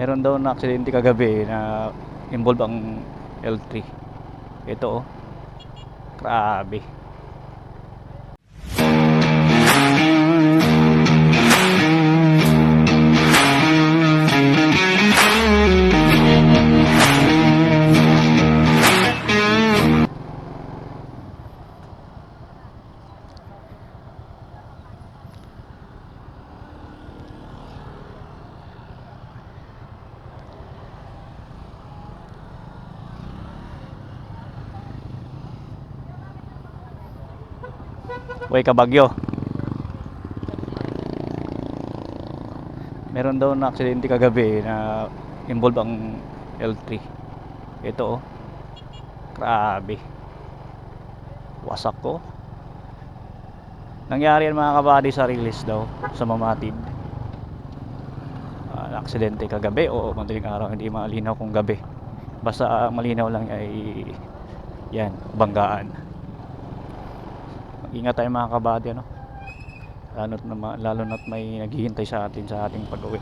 Meron daw na aksidente kagabi na involved ang L3. Ito oh. Grabe. Way kabagyo. Meron daw na aksidente kagabi na involved ang L3. Ito oh. Grabe. Wasak ko. Nangyari yan mga kabady sa release daw sa Mamatid. Ah, aksidente kagabi o madaling araw hindi malinaw kung gabi. Basta ah, malinaw lang ay yan, banggaan. Ingat tayo mga kabady ano. Lalo na lalo na't may naghihintay sa atin sa ating pag-uwi.